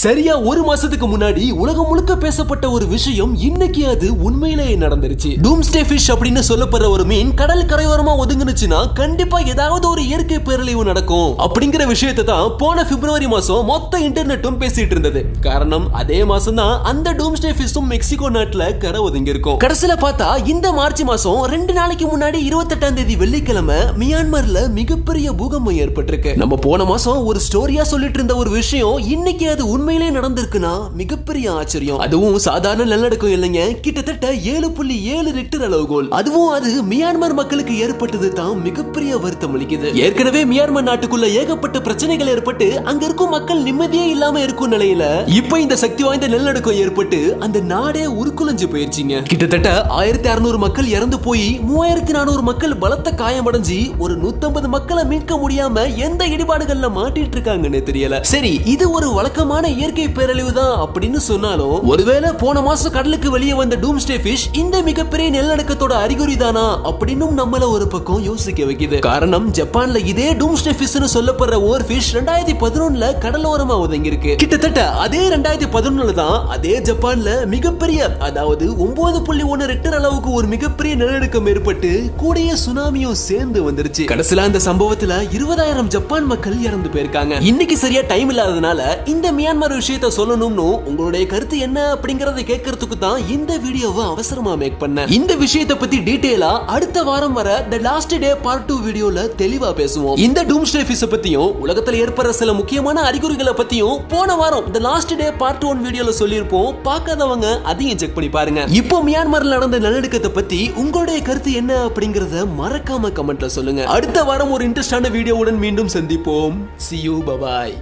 சரியா ஒரு மாசத்துக்கு முன்னாடி உலகம் முழுக்க பேசப்பட்ட ஒரு விஷயம் இன்னைக்கு அது உண்மையிலேயே நடந்துருச்சு. டூம்ஸ்டே ஃபிஷ் அப்படின்னு சொல்லப்படுற ஒரு மீன் கடல் கரையோரமா ஒதுங்குனுச்சுன்னா கண்டிப்பா ஏதாவது ஒரு இயற்கை பேரழிவு நடக்கும். அப்படிங்கிற விஷயத்தை தான் போன பிப்ரவரி மாசம் மொத்த இன்டர்நெட்டும் பேசிட்டு இருந்தது. காரணம் அதே மாசம் தான் அந்த டூம்ஸ்டே ஃபிஷும் மெக்சிகோ நாட்டுல கரை ஒதுங்கி இருக்கும் கடைசியில பார்த்தா இந்த மார்ச் மாசம் ரெண்டு நாளைக்கு முன்னாடி இருபத்தெட்டாம் தேதி வெள்ளிக்கிழமை மியான்மர்ல மிகப்பெரிய பூகம்பம் ஏற்பட்டிருக்கு. நம்ம போன மாசம் ஒரு ஸ்டோரியா சொல்லிட்டு இருந்த ஒரு விஷயம் இன்னைக்கு அது உண்மை உண்மையிலே நடந்திருக்குன்னா மிகப்பெரிய ஆச்சரியம். அதுவும் சாதாரண நிலநடுக்கம் இல்லைங்க. கிட்டத்தட்ட ஏழு புள்ளி ஏழு ரிக்டர் அளவுகோல். அதுவும் அது மியான்மர் மக்களுக்கு ஏற்பட்டது தான் மிகப்பெரிய வருத்தம் அளிக்குது. ஏற்கனவே மியான்மர் நாட்டுக்குள்ள ஏகப்பட்ட பிரச்சனைகள் ஏற்பட்டு அங்க இருக்கும் மக்கள் நிம்மதியே இல்லாம இருக்கும் நிலையில இப்ப இந்த சக்தி வாய்ந்த நிலநடுக்கம் ஏற்பட்டு அந்த நாடே உருக்குலைஞ்சு போயிருச்சுங்க. கிட்டத்தட்ட ஆயிரத்தி அறுநூறு மக்கள் இறந்து போய் மூவாயிரத்தி நானூறு மக்கள் பலத்த காயமடைஞ்சு ஒரு நூத்தம்பது மக்களை மீட்க முடியாம எந்த இடிபாடுகள்ல மாட்டிட்டு இருக்காங்கன்னு தெரியல. சரி இது ஒரு வழக்கமான இயற்கை பேரழிவு தான் அப்படின்னு சொன்னாலும் ஒருவேளை போன மாசம் கடலுக்கு வெளியே வந்த டூம்ஸ்டே ஃபிஷ் இந்த மிகப்பெரிய நிலநடுக்கத்தோட அறிகுறி தானா அப்படின்னும் நம்மள ஒரு பக்கம் யோசிக்க வைக்குது. காரணம் ஜப்பான்ல இதே டூம்ஸ்டே ஃபிஷ்னு சொல்லப்படுற ஒரு ஃபிஷ் ரெண்டாயிரத்தி பதினொன்னுல கடலோரமா ஒதுங்கி இருக்கு கிட்டத்தட்ட அதே ரெண்டாயிரத்தி பதினொன்னுல தான் அதே ஜப்பான்ல மிகப்பெரிய அதாவது ஒன்பது புள்ளி ஒன்னு ரெக்டர் அளவுக்கு ஒரு மிகப்பெரிய நிலநடுக்கம் ஏற்பட்டு கூடிய சுனாமியும் சேர்ந்து வந்துருச்சு. கடைசியில அந்த சம்பவத்துல இருபதாயிரம் ஜப்பான் மக்கள் இறந்து போயிருக்காங்க. இன்னைக்கு சரியா டைம் இல்லாததுனால இந்த மியான்மர் விஷயத்த சொல்லணும்னு உங்களுடைய கருத்து என்ன அப்படிங்கறத கேட்கறதுக்கு தான் இந்த வீடியோவை அவசரமா மேக் பண்ணேன். இந்த விஷயத்தை பத்தி டீடைலா அடுத்த வாரம் வர the last day part two வீடியோல தெளிவா பேசுவோம். இந்த டூம்ஸ்டே ஃபிஷ் பத்தியும் உலகத்துல ஏற்படுற சில முக்கியமான அறிகுறிகளை பத்தியும் போன வாரம் the last day part one வீடியோல சொல்லியிருப்போம். பார்க்காதவங்க அதையும் செக் பண்ணி பாருங்க. இப்போ மியான்மர்ல நடந்த நிலநடுக்கத்தை பத்தி உங்களுடைய கருத்து என்ன அப்படிங்கறத மறக்காம கமெண்ட்ல சொல்லுங்க. அடுத்த வாரம் ஒரு இன்ட்ரெஸ்டான வீடியோவுடன் மீண்டும் சந்திப்போம். C you bye bye